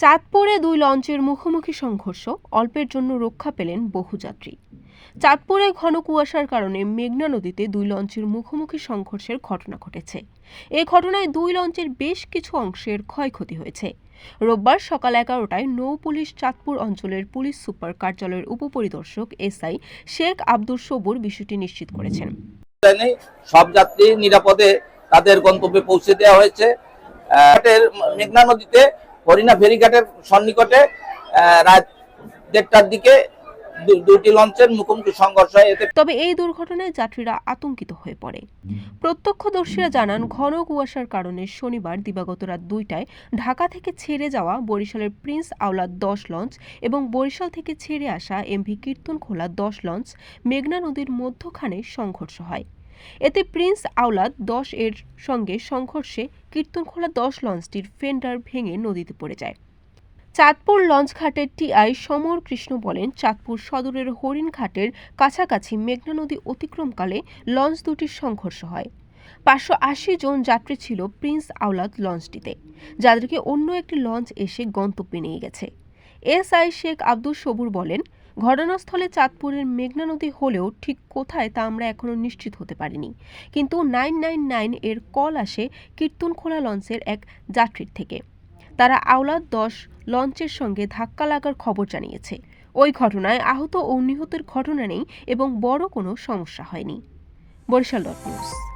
চাঁদপুরে দুই লঞ্চের মুখোমুখি সংঘর্ষ, অল্পের জন্য রক্ষা পেলেন বহু যাত্রী। চাঁদপুরে ঘন কুয়াশার কারণে মেঘনা নদীতে দুই লঞ্চের মুখোমুখি সংঘর্ষের ঘটনা ঘটেছে। এ ঘটনায় দুই লঞ্চের বেশ কিছু অংশের ক্ষয়ক্ষতি হয়েছে। রোববার সকাল এগারোটায় নৌ পুলিশ চাঁদপুর অঞ্চলের পুলিশ সুপার কার্যালয়ের উপপরিদর্শক এসআই শেখ আব্দুর সবুর বিষয়টি নিশ্চিত করেছেন। সব যাত্রী নিরাপদে তাদের গন্তব্যে পৌঁছে দেওয়া হয়েছে। মেঘনা নদীতে হরিণা ফেরিঘাটের সন্নিকটে রাত দেড়টার দিকে দুটি লঞ্চের মুখোমুখি সংঘর্ষ তবে এই দুর্ঘটনায় যাত্রীরা আতঙ্কিত হয়ে পড়ে। প্রত্যক্ষদর্শীরা জানান, ঘন কুয়াশার কারণে শনিবার দিবাগত রাত দুইটায় ঢাকা থেকে ছেড়ে যাওয়া বরিশালের প্রিন্স আওলাদ দশ লঞ্চ এবং বরিশাল থেকে ছেড়ে আসা এমভি কীর্তনখোলা দশ লঞ্চ মেঘনা নদীর মধ্যখানে সংঘর্ষ হয়। এতে প্রিন্স আওলাদ দশ এর সঙ্গে সংঘর্ষে কীর্তনখোলা দশ লঞ্চটির ফেন্ডার ভেঙে নদীতে পড়ে যায়। চাঁদপুর লঞ্চঘাটের টিআই সমর কৃষ্ণ বলেন, চাঁদপুর সদরের হরিণঘাটের কাছাকাছি মেঘনা নদী অতিক্রমকালে লঞ্চ দুটির সংঘর্ষ হয়। পাঁচশো আশি জন যাত্রী ছিল প্রিন্স আওলাদ লঞ্চটিতে, যাদেরকে অন্য একটি লঞ্চ এসে গন্তব্যে নিয়ে গেছে। এসআই শেখ আব্দুল সবুর বলেন ঘটনাস্থলে চাঁদপুরের মেঘনা নদী হলেও ঠিক কোথায় তা আমরা এখনও নিশ্চিত হতে পারিনি। কিন্তু নাইন নাইন নাইন এর কল আসে কীর্তনখোলা লঞ্চের এক যাত্রীর থেকে। তারা আওলাদ দশ লঞ্চের সঙ্গে ধাক্কা লাগার খবর জানিয়েছে। ওই ঘটনায় আহত ও নিহতের ঘটনা নেই এবং বড় কোনো সমস্যা হয়নি। Barishal dot news.